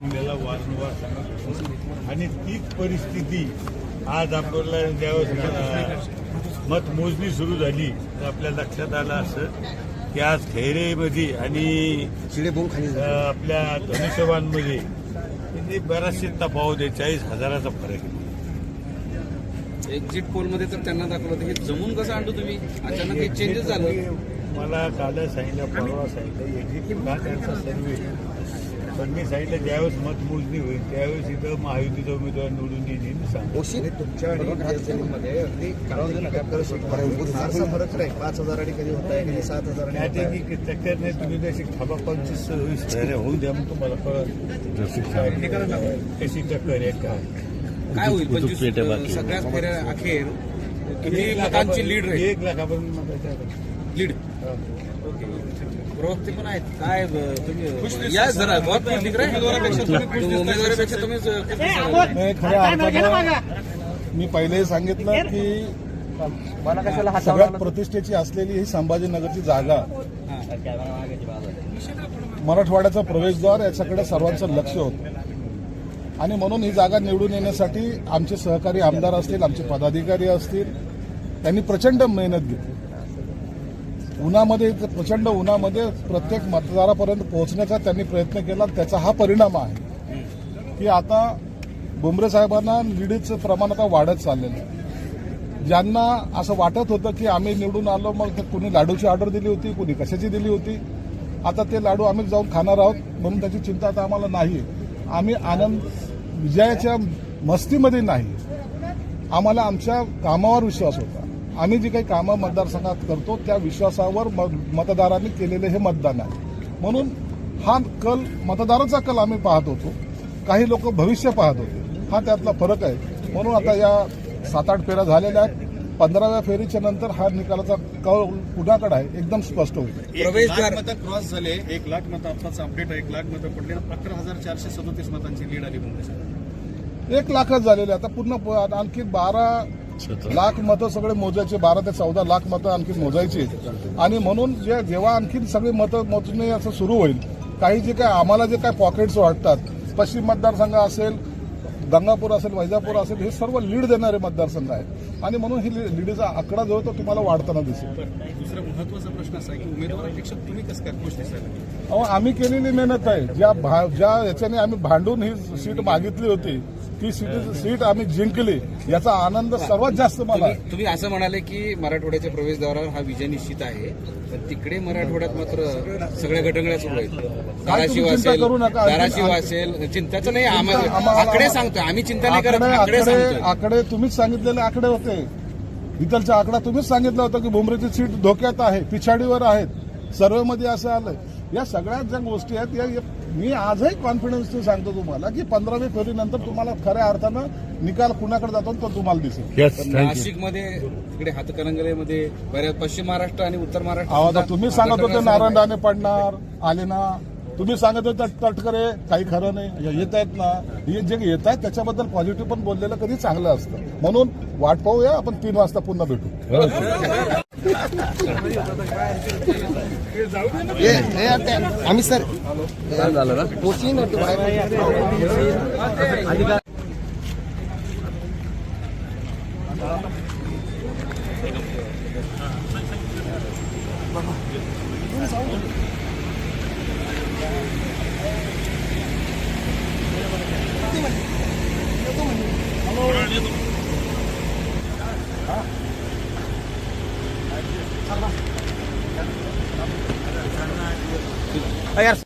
आपल्याला वारंवार सांगत होतो. आणि तीच परिस्थिती आज आपल्याला ज्यावेळेस मत मोजणी सुरू झाली तर आपल्या लक्षात आलं असं की आज खैरेमध्ये आणि आपल्या धनुष्यबाणमध्ये किती बराचसे तफावत आहे चाळीस हजाराचा फरक आहे. एक्झिट पोलमध्ये तर त्यांना दाखवलं होतं हे जमून कसं आणलं तुम्ही? अचानक हे चेंजेस झालं. मला काल सांगितलं परवा सांगितलं एक्झिट का त्यांचा सर्वे पण मी सांगितलं ज्यावेळेस मतमोजणी होईल त्यावेळेस इथं महायुतीचा उमेदवार निवडून येईल मी सांगतो. तुमच्या आणि अगदी फरक नाही. पाच हजार आणि कधी होत आहे कधी सात हजार आणि टक्कर नाही तुम्ही त्याची खबा पंचवीस सव्वीस झाल्या होऊन द्या मग तुम्हाला कळत कशी टक्कर आहे. काय काय होईल पंचवीस सगळ्याच फेऱ्या अखेर किती लीड राहील. एक लाखापर्यंत मताच्या आत. प्रवक्ते पण आहेत. काय तुम्ही या जरा बहुत खुश दिख हैं. उमेदवारापेक्षा तुम्हीच खऱ्या अर्थानं मी पहिलेही सांगितलं की सगळ्यात प्रतिष्ठेची असलेली ही संभाजीनगरची जागा मराठवाड्याचा प्रवेशद्वार याच्याकडे सर्वांचं लक्ष होतं. आणि म्हणून ही जागा निवडून येण्यासाठी आमचे सहकारी आमदार असतील आमचे पदाधिकारी असतील त्यांनी प्रचंड मेहनत घेतली. उन्हामध्ये प्रचंड उन्हामध्ये प्रत्येक मतदारापर्यंत पोहोचण्याचा त्यांनी प्रयत्न केला. त्याचा हा परिणाम आहे की आता बुमरे साहेबांना लीडीचं प्रमाण आता वाढत चाललेलं आहे. ज्यांना असं वाटत होतं की आम्ही निवडून आलो मग ते कुणी लाडूची ऑर्डर दिली होती कुणी कशाची दिली होती? आता ते लाडू आम्ही जाऊन खाणार आहोत म्हणून त्याची चिंता आता आम्हाला नाही. आहे आम्ही आनंद विजयाच्या मस्तीमध्ये नाही. आम्हाला आमच्या कामावर विश्वास होता. आम्ही जी काही कामं मतदारसंघात करतो त्या विश्वासावर म- मतदारांनी केलेले हे मतदान आहे. म्हणून हा कल मतदाराचा कल आम्ही पाहत होतो. काही लोक भविष्य पाहत होते. हा त्यातला फरक आहे. म्हणून आता या सात आठ फेऱ्या झालेल्या आहेत. पंधराव्या फेरीच्या नंतर हा निकालाचा कल कुणाकडे आहे एकदम स्पष्ट होईल. प्रवेशद्वार मतं क्रॉस झाले. एक लाख मतं आत्ताच अपडेट एक लाख मतं पडले अकरा हजार चारशे सदोतीस मतांची लीड आली मुंबईसाठी एक लाखच झालेले आता पूर्ण प- आणखी बारा लाख मतं सगळे मोजायचे बारा ते चौदा लाख मतं आणखी मोजायची. आणि म्हणून जे जेव्हा आणखी सगळी मतं मोजणे असं सुरू होईल काही जे काय आम्हाला जे काय पॉकेट्स वाटतात पश्चिम मतदारसंघ असेल गंगापूर असेल वैजापूर असेल हे सर्व लीड देणारे मतदारसंघ आहेत. आणि म्हणून ही लीडचा आकडा जो तो तुम्हाला वाढताना दिसेल. दुसरा महत्त्वाचा प्रश्न असा की उमेदवारापेक्षा तुम्ही कसं काय खुश दिसायला? अहो आम्ही केलेली मेहनत आहे. ज्या भा- ज्या याच्याने आम्ही भांडून ही सीट मागितली होती ती सीट सीट आम्ही जिंकली. याचा आनंद सर्वात जास्त मला. तुम्ही असं म्हणाले की मराठवाड्याच्या प्रवेशद्वारावर हा विजय निश्चित आहे. पण तिकडे मराठवाड्यात मात्र सगळ्या घटंगळ्या सुरू आहेत. धाराशिव असेल. धाराशिव असेल चिंताचं नाही आम्हा- आम्हाला आकडे सांगतोय. आम्ही चिंता नाही करत आकडे आकडे तुम्हीच सांगितलेले आकडे होते. इथलचा आकडा तुम्हीच सांगितलं होतं की भुमरेची सीट धोक्यात आहे पिछाडीवर आहेत. सर्वेमध्ये असं आलंय. या सगळ्या ज्या गोष्टी आहेत या या- मी आजही कॉन्फिडन्सने सांगतो तुम्हाला की पंधरावी फेरीनंतर तुम्हाला खऱ्या अर्थानं निकाल कुणाकडे जातो तो तुम्हाला दिसेल. नाशिकमध्ये तिकडे हातकणंगलेमध्ये बऱ्याच पश्चिम महाराष्ट्र आणि उत्तर महाराष्ट्र तुम्ही सांगत होते हातकणंगले नारायणदाने पडणार आले ना तुम्ही सांगत होते तटकरे काही खरं नाही. येत आहेत ना. हे जे येत आहेत त्याच्याबद्दल पॉझिटिव्ह पण बोललेलं कधी चांगलं असतं. म्हणून वाट पाहूया आपण तीन वाजता पुन्हा भेटू. आम्ही सर झालं ना पोचली नव्हती Ayar.